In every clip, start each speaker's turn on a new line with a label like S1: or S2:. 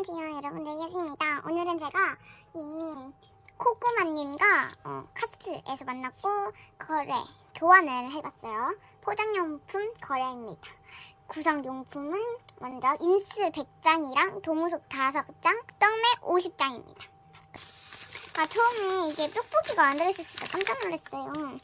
S1: 안녕하세요 여러분들. 예지입니다. 오늘은 제가 이 코코마님과 어, 카스에서 만났고 거래 교환을 해봤어요. 포장용품 거래입니다. 구성용품은 먼저 인스 100장이랑 도무속 5장 떡매 50장입니다. 아 처음에 이게 뾱뾱이가 안 들어있어서 깜짝 놀랐어요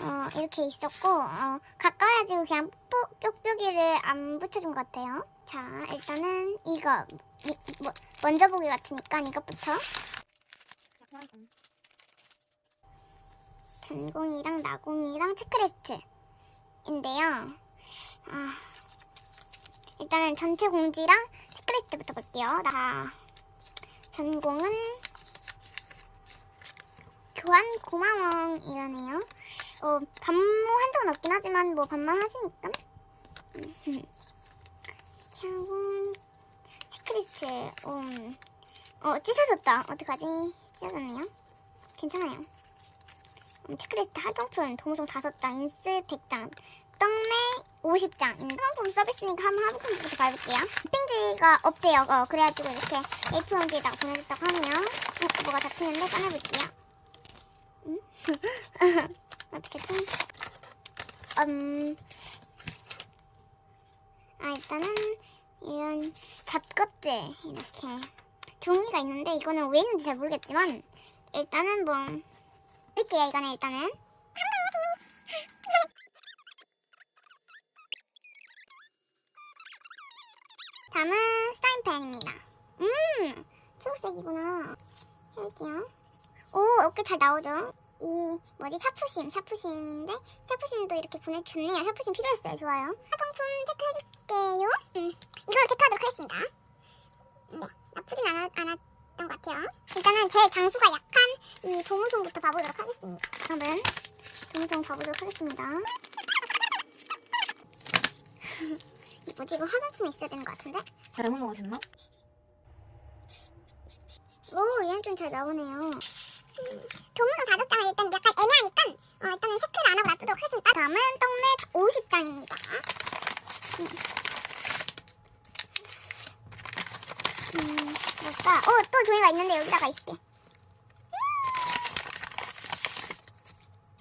S1: 어, 이렇게 있었고 어, 가까워가지고 그냥 뽁- 뾱뾱이를 안 붙여준 것 같아요. 자, 일단은 이거 이, 뭐, 먼저 보기 같으니까 이것부터 전공이랑 나공이랑 체크리스트인데요. 아, 일단은 전체 공지랑 체크리스트부터 볼게요. 나 전공은 교환 고마워 이러네요. 어, 반모한 적은 없긴 하지만 뭐 반만 하시니까. 향후 체크리스트. 음. 어, 찢어졌다. 어떡하지? 찢어졌네요. 괜찮아요. 음, 체크리스트 활동품 동성 5장, 인스 100장, 떡매 50장. 화장품 서비스니까 한번 화장품부터 밟을게요. 핑지가 없대요. 어, 그래가지고 이렇게 A4용지에다가 보내줬다고 하네요. 어, 뭐가 잡히는데 꺼내볼게요. 음? 어떻게 좀, 음, 아, 일단은, 이런 잡것들, 이렇게, 종이가 있는데, 이거는 왜 있는지 잘 모르겠지만, 일단은 뭐, 할게요, 이거는 일단은. 다음은 사인펜입니다. 음, 초록색이구나. 할게요. 오, 어깨 잘 나오죠? 이 뭐지? 샤프심 샤프심인데 샤프심도 이렇게 보내줬네요. 샤프심 필요했어요. 좋아요. 화장품 체크해줄게요. 음, 이걸로 체크하도록 하겠습니다. 네 나쁘진 않아, 않았던 것 같아요. 일단은 제 장수가 약한 이 도무송부터 봐보도록 하겠습니다. 그러면 도무송 봐보도록 하겠습니다. 이 뭐지? 이거 화장품이 있어야 되는 것 같은데?
S2: 잘못 먹으셨나?
S1: 오 얘는 좀 잘 나오네요 동물원 다섯장은 일단 약간 애매하니까 어, 일단은 체크를 안 하고 놔두도록 하겠습니다. 다음은 떡매 50장입니다. 음, 뭘까? 어, 또 종이가 있는데 여기다가 있게.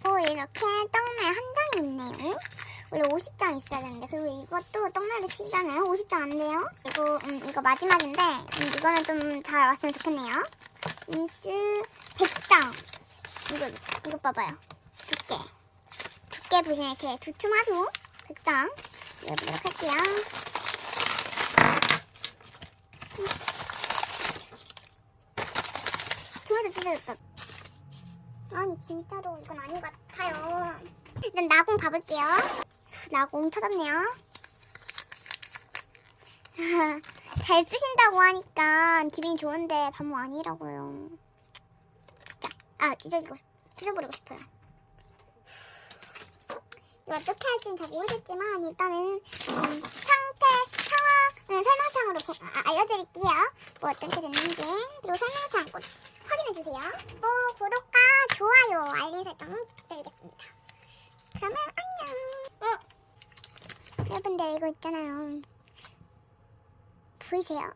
S1: 오, 이렇게 떡매 한 장이 있네요. 원래 50장 있어야 되는데 그리고 이것도 떡매를 치잖아요. 50장 안 돼요. 그리고 음, 이거 마지막인데 음, 이거는 좀 잘 왔으면 좋겠네요. 인스 100장. 이거, 이거 봐봐요. 두께. 두께 보시면 이렇게 두툼하죠? 100장. 열어보도록 할게요. 종이도 찢어졌다. 아니, 진짜로 이건 아닌 것 같아요. 일단 나공 가볼게요. 나공 찾았네요. 잘 쓰신다고 하니까 기분이 좋은데 반모 아니라고요. 아 찢어지고 찢어버리고 싶어요. 이거 어떻게 할지는 잘 모르겠지만 일단은 음, 상태 상황은 설명창으로 보- 아, 알려드릴게요. 뭐 어떻게 됐는지 그리고 설명창 꼭 확인해주세요. 또 구독과 좋아요 알림 설정 부탁드리겠습니다. 그러면 안녕. 어 여러분들 이거 있잖아요. 보이세요?